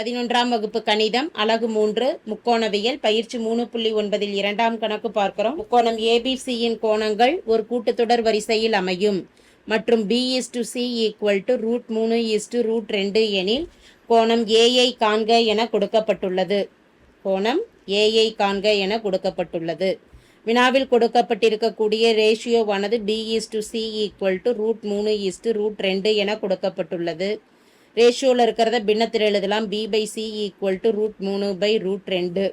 பதினொன்றாம் வகுப்பு கணிதம் அலகு மூன்று முக்கோணவியல் பயிற்சி மூணு புள்ளி ஒன்பதில் இரண்டாம் கணக்கு பார்க்கிறோம். முக்கோணம் ஏபிசியின் கோணங்கள் ஒரு கூட்டுத்தொடர் வரிசையில் அமையும். மற்றும் B is to C equal to root மூணு இஸ் டு ரூட் ரெண்டு எனில் கோணம் ஏஐ காண்க என கொடுக்கப்பட்டுள்ளது. கோணம் ஏஐ காண்க என கொடுக்கப்பட்டுள்ளது. வினாவில் கொடுக்கப்பட்டிருக்கக்கூடிய ரேஷியோவானது B is to C equal to root மூணு இஸ் டு ரூட் ரெண்டு என கொடுக்கப்பட்டுள்ளது. ரேஷியோவில் இருக்கிறத பின்னத்தில் எழுதலாம். B by C equal to root மூணு பை ரூட் ரெண்டு.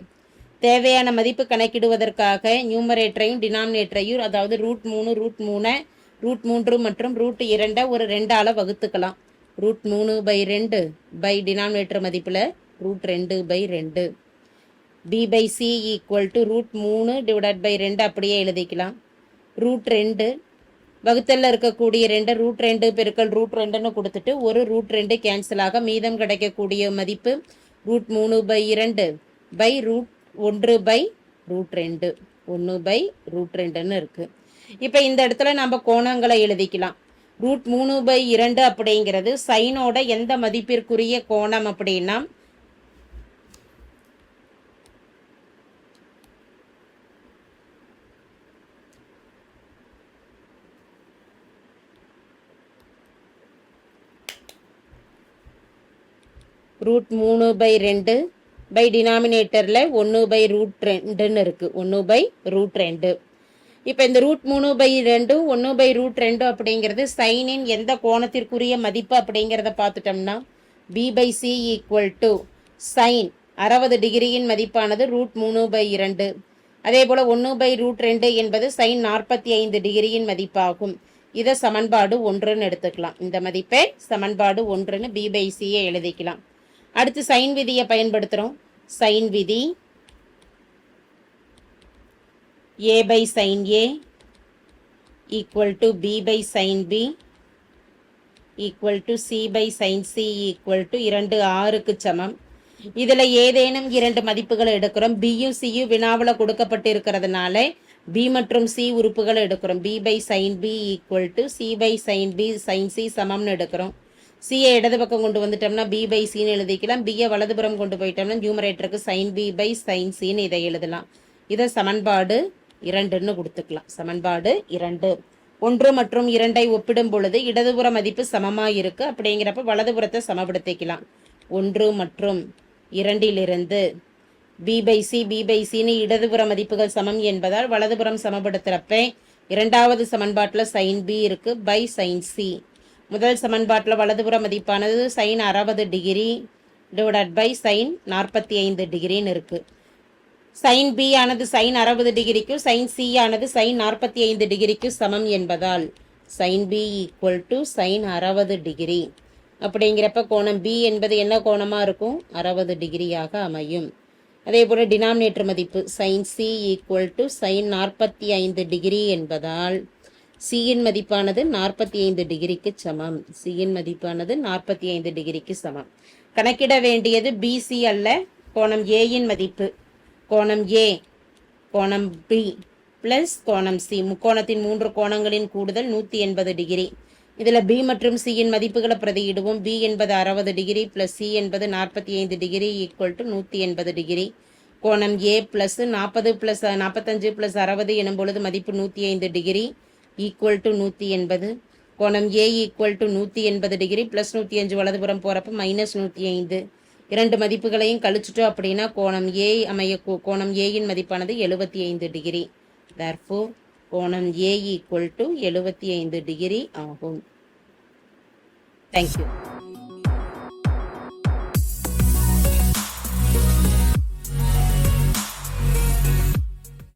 தேவையான மதிப்பு கணக்கிடுவதற்காக நியூமரேட்டரையும் டினாமினேட்டரையும் அதாவது ரூட் மூணு ரூட் மூணை ரூட் மூன்று மற்றும் ரூட் இரண்டை ஒரு ரெண்டால் வகுத்துக்கலாம். ரூட் மூணு பை ரெண்டு பை டினாமினேட்டர் மதிப்பில் ரூட் ரெண்டு பை ரெண்டு. B by C equal to root மூணு டிவைட் பை ரெண்டு அப்படியே எழுதிக்கலாம். ரூட் ரெண்டு வகுத்தல்ல இருக்கக்கூடிய ரெண்டு ரூட் ரெண்டு பெருக்கல் ரூட் ரெண்டுன்னு கொடுத்துட்டு ஒரு ரூட் ரெண்டு கேன்சல் ஆக மீதம் கிடைக்கக்கூடிய மதிப்பு ரூட் மூணு பை இரண்டு பை ரூட் ஒன்று பை ரூட் ரெண்டு. ஒன்று பை ரூட் ரெண்டுன்னு இருக்குது இப்போ இந்த இடத்துல நம்ம கோணங்களை எழுதிக்கலாம். ரூட் மூணு பை இரண்டு அப்படிங்கிறது சைனோட எந்த மதிப்பிற்குரிய கோணம் அப்படின்னா ரூட் மூணு பை ரெண்டு பை டினாமினேட்டரில் ஒன்று பை ரூட் ரெண்டுன்னு இருக்குது ஒன்று பை ரூட் ரெண்டு. இப்போ இந்த ரூட் மூணு பை ரெண்டு ஒன்று பை ரூட் ரெண்டு அப்படிங்கிறது சைனின் எந்த கோணத்திற்குரிய மதிப்பு அப்படிங்கிறத பார்த்துட்டோம்னா B by C equal to sine அறுபது டிகிரியின் மதிப்பானது ரூட் மூணு பை இரண்டு. அதே போல் ஒன்று பை ரூட் ரெண்டு என்பது சைன் நாற்பத்தி ஐந்து டிகிரியின் மதிப்பாகும். இதை சமன்பாடு ஒன்றுன்னு எடுத்துக்கலாம். இந்த மதிப்பை சமன்பாடு ஒன்றுன்னு பி பை சியை எழுதிக்கலாம். அடுத்து சைன் விதியை பயன்படுத்துகிறோம் சைன் விதி. A by sine A equal to B by sine B equal to C by sine C equal to இரண்டு ஆறுக்கு சமம். இதில் ஏதேனும் இரண்டு மதிப்புகளை எடுக்கிறோம். பியும் சியும் வினாவில் கொடுக்கப்பட்டு இருக்கிறதுனால பி மற்றும் சி உறுப்புகளை எடுக்கிறோம். B by sine B equal to C by sine B sine C சமம்னு எடுக்கிறோம். சியை இடது பக்கம் கொண்டு வந்துட்டோம்னா பி பை சின்னு எழுதிக்கலாம். பியை வலதுபுறம் கொண்டு போயிட்டோம்னா நியூமரேட்டருக்கு சைன் பி பை சைன் சின்னு இதை எழுதலாம். இதை சமன்பாடு இரண்டுன்னு கொடுத்துக்கலாம். சமன்பாடு இரண்டு. ஒன்று மற்றும் இரண்டை ஒப்பிடும் பொழுது இடதுபுற மதிப்பு சமமாக இருக்கு. அப்படிங்கிறப்ப வலதுபுறத்தை சமப்படுத்திக்கலாம். ஒன்று மற்றும் இரண்டிலிருந்து B by C B by சின்னு இடதுபுற மதிப்புகள் சமம் என்பதால் வலதுபுறம் சமப்படுத்துகிறப்ப இரண்டாவது சமன்பாட்டில் சைன் பி இருக்கு. பை சைன் சி முதல் சமன்பாட்டில் வலதுபுற மதிப்பானது சைன் அறுபது டிகிரி டிவைடட் பை சைன் நாற்பத்தி ஐந்து டிகிரின்னு இருக்குது சைன் பி ஆனது சைன் அறுபது டிகிரிக்கும் சைன் சி ஆனது சைன் நாற்பத்தி ஐந்து டிகிரிக்கும் சமம் என்பதால் sine B equal to sine அறுபது டிகிரி அப்படிங்கிறப்ப கோணம் பி என்பது என்ன கோணமாக இருக்கும்? அறுபது டிகிரியாக அமையும். அதே போல் டினாமினேட்டர் மதிப்பு sine C equal to sine நாற்பத்தி ஐந்து டிகிரி என்பதால் சியின் மதிப்பானது நாற்பத்தி ஐந்து டிகிரிக்கு சமம். சியின் மதிப்பானது நாற்பத்தி ஐந்து டிகிரிக்கு சமம். கணக்கிட வேண்டியது பிசி அல்ல. கோணம் ஏயின் மதிப்பு. கோணம் ஏ கோணம் பி பிளஸ் கோணம் சி முக்கோணத்தின் மூன்று கோணங்களின் கூடுதல் நூற்றி எண்பது டிகிரி. இதில் பி மற்றும் சியின் மதிப்புகளை பிரதியிடுவோம். பி என்பது அறுபது டிகிரி ப்ளஸ் சி என்பது நாற்பத்தி ஐந்து டிகிரி ஈக்குவல் டு நூற்றி எண்பது டிகிரி. கோணம் ஏ ப்ளஸ் நாற்பது ப்ளஸ் நாற்பத்தஞ்சு ப்ளஸ் அறுபது எனும் பொழுது மதிப்பு நூற்றி ஐந்து டிகிரி. ஈக்குவல் டு நூற்றி எண்பது. கோணம் ஏ ஈக்குவல் டு நூற்றி எண்பது டிகிரி ப்ளஸ் நூற்றி அஞ்சு வலதுபுறம் போகிறப்ப மைனஸ் நூற்றி ஐந்து. இரண்டு மதிப்புகளையும் கழிச்சிட்டோம் அப்படின்னா கோணம் ஏ அமைய கோணம் ஏயின் மதிப்பானது எழுபத்தி ஐந்து டிகிரி தர்ஃபோர் கோணம் ஏ ஈக்குவல் டு எழுபத்தி ஐந்து டிகிரி ஆகும். தேங்க்யூ